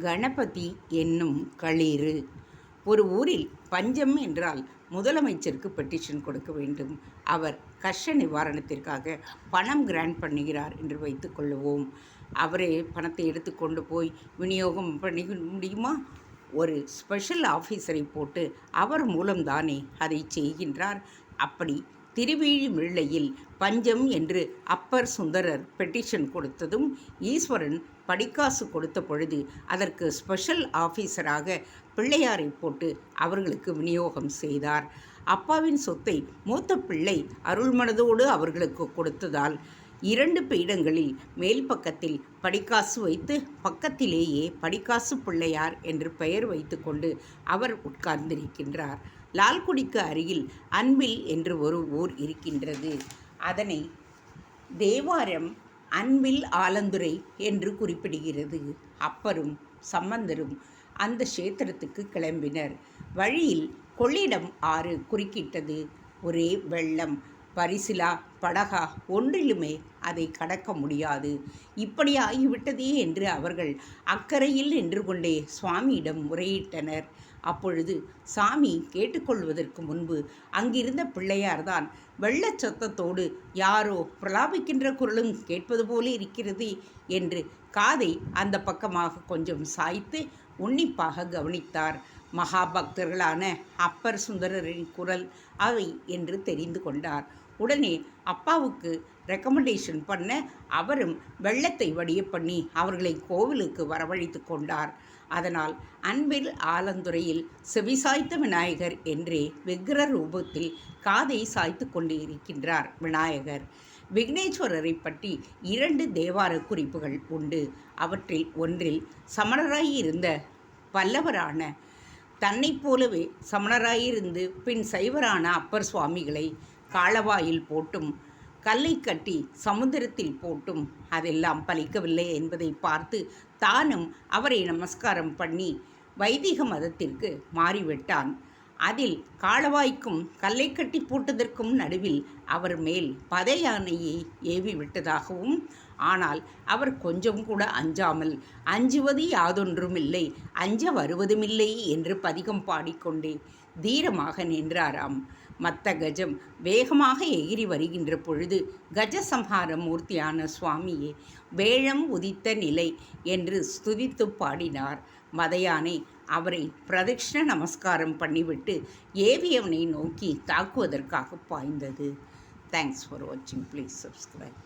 கணபதி என்னும் களிறு. ஒரு ஊரில் பஞ்சம் என்றால் முதலமைச்சருக்கு பெட்டிஷன் கொடுக்க வேண்டும். அவர் கஷ்ட நிவாரணத்திற்காக பணம் கிராண்ட் பண்ணுகிறார் என்று வைத்துக்கொள்ளுவோம் அவரே பணத்தை எடுத்துக்கொண்டு போய் விநியோகம் பண்ணி முடியுமா? ஒரு ஸ்பெஷல் ஆஃபீஸரை போட்டு அவர் மூலம்தானே அதை செய்கின்றார். அப்படி திருவிழிமிழ்ளையில் பஞ்சம் என்று அப்பர் சுந்தரர் பெட்டிஷன் கொடுத்ததும் ஈஸ்வரன் படிக்காசு கொடுத்த பொழுது அதற்கு ஸ்பெஷல் ஆஃபீஸராக பிள்ளையாரை போட்டு அவர்களுக்கு விநியோகம் செய்தார். அப்பாவின் சொத்தை மூத்த பிள்ளை அருள்மனதோடு அவர்களுக்கு கொடுத்ததால் இரண்டு பீடங்களில் மேல் பக்கத்தில் படிக்காசு வைத்து பக்கத்திலேயே படிக்காசு பிள்ளையார் என்று பெயர் வைத்துக்கொண்டு அவர் உட்கார்ந்திருக்கின்றார். லால்குடிக்கு அருகில் அன்பில் என்று ஒரு ஊர் இருக்கின்றது. அதனை தேவாரம் அன்பில் ஆலந்துரை என்று குறிப்பிடுகிறது. அப்பரும் சம்பந்தரும் அந்த க்ஷேத்திரத்துக்கு கிளம்பினர். வழியில் கொள்ளிடம் ஆறு குறுக்கிட்டது. ஒரே வெள்ளம். பரிசிலா படகா ஒன்றிலுமே அதை கடக்க முடியாது. இப்படி ஆகிவிட்டதே என்று அவர்கள் அக்கறையில் நின்று கொண்டே சுவாமியிடம் முறையிட்டனர். அப்பொழுது சாமி கேட்டுக்கொள்வதற்கு முன்பு அங்கிருந்த பிள்ளையார்தான் வெள்ளச் சத்தத்தோடு யாரோ பிரலாபிக்கின்ற குரலும் கேட்பது போல இருக்கிறது என்று காதை அந்த பக்கமாக கொஞ்சம் சாய்த்து உன்னிப்பாக கவனித்தார். மகாபக்தர்களான அப்பர் சுந்தரரின் குரல் அவை என்று தெரிந்து கொண்டார். உடனே அப்பாவுக்கு ரெக்கமெண்டேஷன் பண்ண அவரும் வெள்ளத்தை வடிய பண்ணி அவர்களை கோவிலுக்கு வரவழைத்து கொண்டார். அதனால் அன்பில் ஆலந்துறையில் செவிசாய்த்த விநாயகர் என்றே விக்கிர ரூபத்தில் காதை சாய்த்து கொண்டு இருக்கின்றார் விநாயகர். விக்னேஸ்வரரை பற்றி இரண்டு தேவார குறிப்புகள் உண்டு. அவற்றில் ஒன்றில் சமணராயிருந்த பல்லவரான தன்னைப் போலவே சமணராயிருந்து பின் சைவரான அப்பர் சுவாமிகளை காளவாயில் போட்டும் கல்லை கட்டி சமுத்திரத்தில் போட்டும் அதெல்லாம் பலிக்கவில்லை என்பதை பார்த்து தானும் அவரை நமஸ்காரம் பண்ணி வைதிக மதத்திற்கு மாறிவிட்டான். அதில் காளவாய்க்கும் கல்லை கட்டி போட்டதற்கும் நடுவில் அவர் மேல் பத யானையை ஏவி விட்டதாகவும் ஆனால் அவர் கொஞ்சம் கூட அஞ்சாமல் அஞ்சுவது யாதொன்றுமில்லை அஞ்ச வருவதுமில்லை என்று பதிகம் பாடிக்கொண்டே தீரமாக நின்றாராம். மத்த கஜம் வேகமாக எகிரி வருகின்ற பொழுது கஜசம்ஹார மூர்த்தியான சுவாமியே வேழம் உதித்த நிலை என்று ஸ்துதித்து பாடினார். மதையானை அவரை பிரதட்சிண நமஸ்காரம் பண்ணிவிட்டு ஏவியவனை நோக்கி தாக்குவதற்காக பாய்ந்தது. தேங்க்ஸ் ஃபார் வாட்சிங் ப்ளீஸ் சப்ஸ்கிரைப்